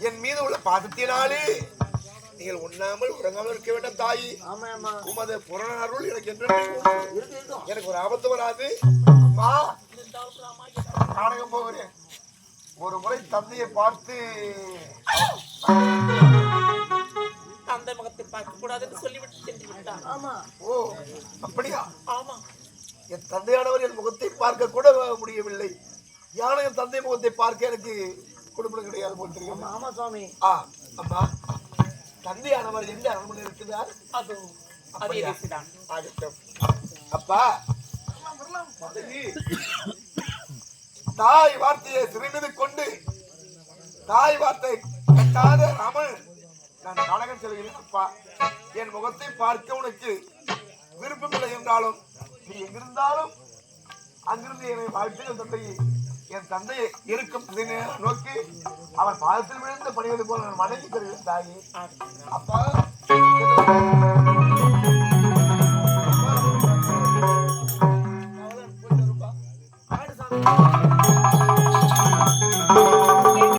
என் மீது உள்ள பாசத்தினாலே நீங்கள் உண்ணாமல் உறங்காமல் இருக்க வேண்டும் தாயி. உமது அருள் எனக்கு என்று எனக்கு ஒரு ஆபத்து வராது. அம்மா நாடகம் போகிறேன். ஒரு முறை தந்தையை பார்த்து சென்று விட்டார் ஆமா. ஓ அப்படியா? ஆமா. என் தந்தையானவர் என் முகத்தை பார்க்க கூட முடியவில்லை. யானை என் தந்தை முகத்தை பார்க்க எனக்கு குடும்பம் கிடையாது போல் தெரியும் ஆமா ஆமா சுவாமி. ஆ அம்மா தந்தையானவர் எந்த அரண்மனை இருக்கிறார்? அது ஆகட்டும். அப்பா தாய் வார்த்தையை சிறைமீது கொண்டு தாய் வார்த்தை என் முகத்தை பார்க்க உனக்கு விருப்பம் இல்லை என்றாலும் நீ எங்கிருந்தாலும் அங்கிருந்து என்னை வாழ்த்து என் தந்தையை என் தந்தையை இருக்கும் நோக்கி அவன் பாதத்தில் விழுந்த பணிவது போல மனைவி பெறுகிறேன் தாயி. அப்பா.